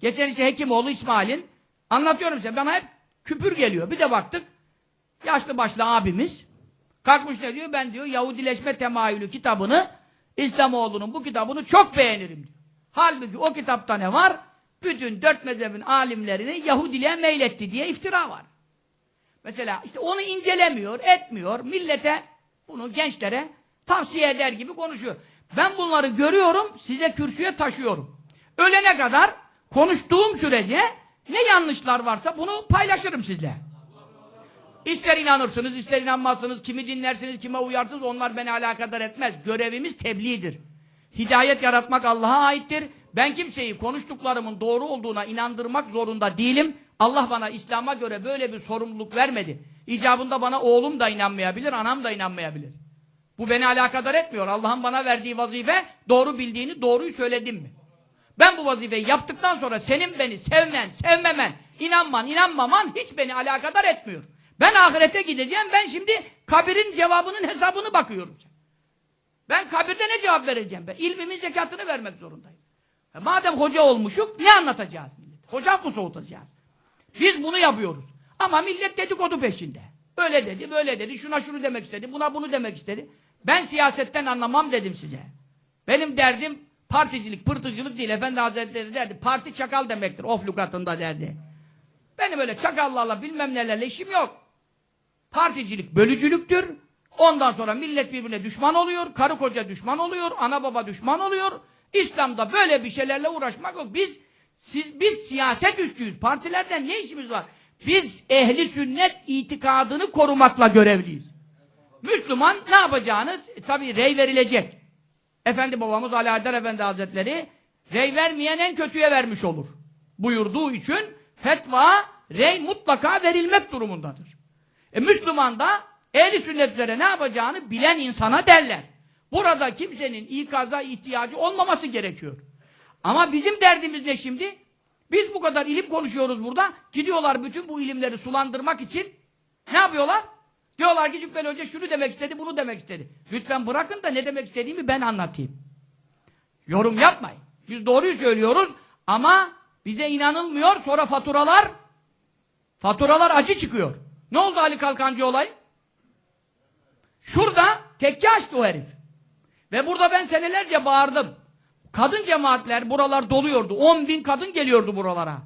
Geçen işte Hekimoğlu İsmail'in anlatıyorum size. Bana hep küpür geliyor. Bir de baktık yaşlı başlı abimiz kalkmış ne diyor? Ben diyor Yahudileşme temayülü kitabını İslamoğlu'nun bu kitabını çok beğenirim diyor. Halbuki o kitapta ne var? Bütün dört mezhebin alimlerini Yahudiliğe meyletti diye iftira var. Mesela işte onu incelemiyor, etmiyor. Millete, bunu gençlere tavsiye eder gibi konuşuyor. Ben bunları görüyorum, size kürsüye taşıyorum. Ölene kadar konuştuğum sürece ne yanlışlar varsa bunu paylaşırım sizle. İster inanırsınız, ister inanmazsınız, kimi dinlersiniz, kime uyarsınız onlar beni alakadar etmez. Görevimiz tebliğdir. Hidayet yaratmak Allah'a aittir. Ben kimseyi konuştuklarımın doğru olduğuna inandırmak zorunda değilim. Allah bana İslam'a göre böyle bir sorumluluk vermedi. İcabında bana oğlum da inanmayabilir, anam da inanmayabilir. Bu beni alakadar etmiyor. Allah'ın bana verdiği vazife doğru bildiğini, doğruyu söyledim mi? Ben bu vazifeyi yaptıktan sonra senin beni sevmen, sevmemen, inanman, inanmaman hiç beni alakadar etmiyor. Ben ahirete gideceğim, ben şimdi kabirin cevabının hesabını bakıyorum. Ben kabirde ne cevap vereceğim ben? İlmimin zekatını vermek zorundayım. E madem hoca olmuşuk, ne anlatacağız millet? Hoca mı soğutacağız? Biz bunu yapıyoruz. Ama millet dedikodu peşinde. Öyle dedi, böyle dedi, şuna şunu demek istedi, buna bunu demek istedi. Ben siyasetten anlamam dedim size. Benim derdim particilik, pırtıcılık değil. Efendi Hazretleri derdi, parti çakal demektir, of lukatında derdi. Benim öyle çakallarla bilmem nelerle işim yok. Particilik bölücülüktür. Ondan sonra millet birbirine düşman oluyor, karı koca düşman oluyor, ana baba düşman oluyor. İslam'da böyle bir şeylerle uğraşmak yok. Biz siz biz siyaset üstüyüz. Partilerden ne işimiz var? Biz ehli sünnet itikadını korumakla görevliyiz. Müslüman ne yapacağınız? E, tabii rey verilecek. Efendi babamız Ali Haydar Efendi Hazretleri rey vermeyen en kötüye vermiş olur. Buyurduğu için fetva rey mutlaka verilmek durumundadır. E Müslüman da ehli sünnet üzere ne yapacağını bilen insana derler. Burada kimsenin ikaza ihtiyacı olmaması gerekiyor. Ama bizim derdimiz ne şimdi? Biz bu kadar ilim konuşuyoruz burada. Gidiyorlar bütün bu ilimleri sulandırmak için ne yapıyorlar? Diyorlar ki Cübbeli Hoca şunu demek istedi, bunu demek istedi. Lütfen bırakın da ne demek istediğimi ben anlatayım. Yorum yapmayın. Biz doğruyu söylüyoruz ama bize inanılmıyor. Sonra faturalar faturalar acı çıkıyor. Ne oldu Ali Kalkancı olay? Şurada tekke açtı o herif. Ve burada ben senelerce bağırdım. Kadın cemaatler buralar doluyordu. 10 bin kadın geliyordu buralara.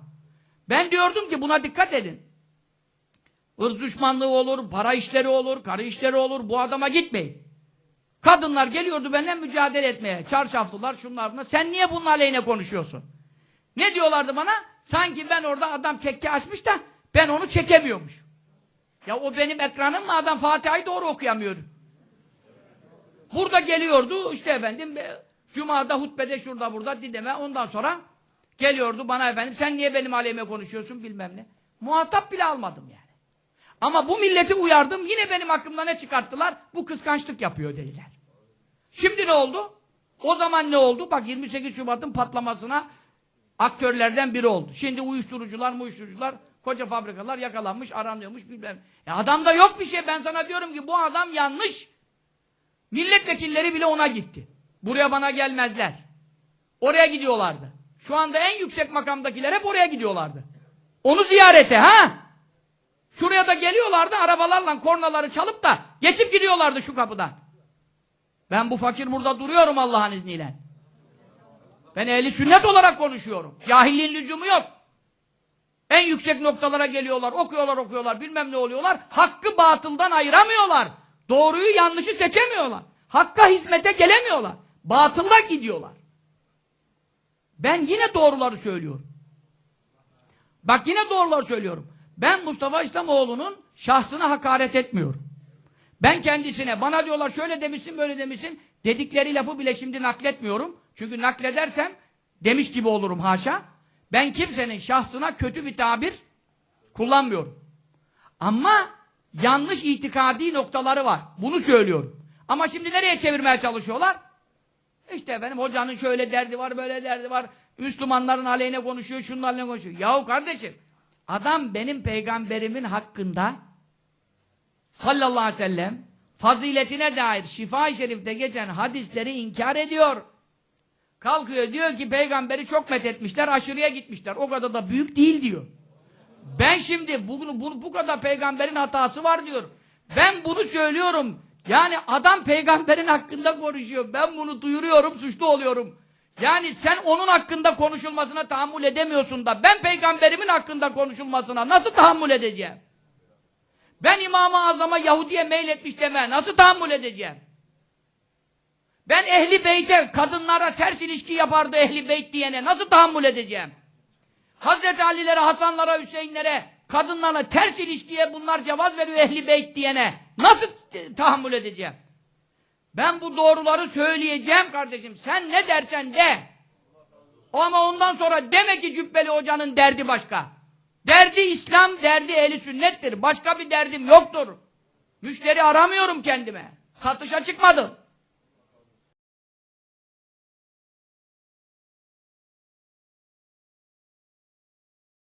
Ben diyordum ki buna dikkat edin. Irz düşmanlığı olur, para işleri olur, karı işleri olur. Bu adama gitmeyin. Kadınlar geliyordu benden mücadele etmeye. Çarşaflılar, şunlar bunlar. Sen niye bunun aleyhine konuşuyorsun? Ne diyorlardı bana? Sanki ben orada adam tekke açmış da ben onu çekemiyormuş. Ya o benim ekranım mı adam Fatiha'yı doğru okuyamıyor. Burada geliyordu işte efendim e, Cuma'da hutbede şurada burada dinleme ondan sonra geliyordu bana efendim sen niye benim aleyhime konuşuyorsun bilmem ne. Muhatap bile almadım yani. Ama bu milleti uyardım yine benim aklımda ne çıkarttılar? Bu kıskançlık yapıyor dediler. Şimdi ne oldu? O zaman ne oldu? Bak 28 Şubat'ın patlamasına aktörlerden biri oldu. Şimdi uyuşturucular, uyuşturucular, koca fabrikalar yakalanmış, aranıyormuş bilmem. E adamda yok bir şey. Ben sana diyorum ki bu adam yanlış. Milletvekilleri bile ona gitti. Buraya bana gelmezler. Oraya gidiyorlardı. Şu anda en yüksek makamdakiler hep oraya gidiyorlardı. Onu ziyarete ha? Şuraya da geliyorlardı arabalarla kornaları çalıp da geçip gidiyorlardı şu kapıdan. Ben bu fakir burada duruyorum Allah'ın izniyle. Ben ehli sünnet olarak konuşuyorum. Cahilliğin lüzumu yok. En yüksek noktalara geliyorlar, okuyorlar okuyorlar, bilmem ne oluyorlar. Hakkı batıldan ayıramıyorlar. Doğruyu yanlışı seçemiyorlar. Hakka hizmete gelemiyorlar. Batılla gidiyorlar. Ben yine doğruları söylüyorum. Bak yine doğruları söylüyorum. Ben Mustafa İslamoğlu'nun şahsına hakaret etmiyorum. Ben kendisine bana diyorlar şöyle demişsin böyle demişsin dedikleri lafı bile şimdi nakletmiyorum. Çünkü nakledersem demiş gibi olurum haşa. Ben kimsenin şahsına kötü bir tabir kullanmıyorum. Ama yanlış itikadi noktaları var. Bunu söylüyorum. Ama şimdi nereye çevirmeye çalışıyorlar? İşte efendim hocanın şöyle derdi var, böyle derdi var. Müslümanların aleyhine konuşuyor, şunun aleyhine konuşuyor. Yahu kardeşim, adam benim peygamberimin hakkında sallallahu aleyhi ve sellem faziletine dair şifa-i şerifte geçen hadisleri inkar ediyor. Kalkıyor diyor ki peygamberi çok methetmişler, aşırıya gitmişler. O kadar da büyük değil diyor. Ben şimdi bunu, bunu bu kadar peygamberin hatası var diyor. Ben bunu söylüyorum. Yani adam peygamberin hakkında konuşuyor. Ben bunu duyuruyorum, suçlu oluyorum. Yani sen onun hakkında konuşulmasına tahammül edemiyorsun da ben peygamberimin hakkında konuşulmasına nasıl tahammül edeceğim? Ben İmam-ı Azam'a Yahudi'ye meyletmiş deme nasıl tahammül edeceğim? Ben ehli beyte kadınlara ters ilişki yapardı ehli beyt diyene nasıl tahammül edeceğim? Hazreti Ali'lere, Hasanlara, Hüseyinlere, kadınlarla ters ilişkiye bunlar cevaz veriyor ehli beyt diyene. Nasıl tahammül edeceğim? Ben bu doğruları söyleyeceğim kardeşim. Sen ne dersen de. Ama ondan sonra deme ki Cübbeli Hoca'nın derdi başka. Derdi İslam, derdi ehli sünnettir. Başka bir derdim yoktur. Müşteri aramıyorum kendime. Satışa çıkmadım.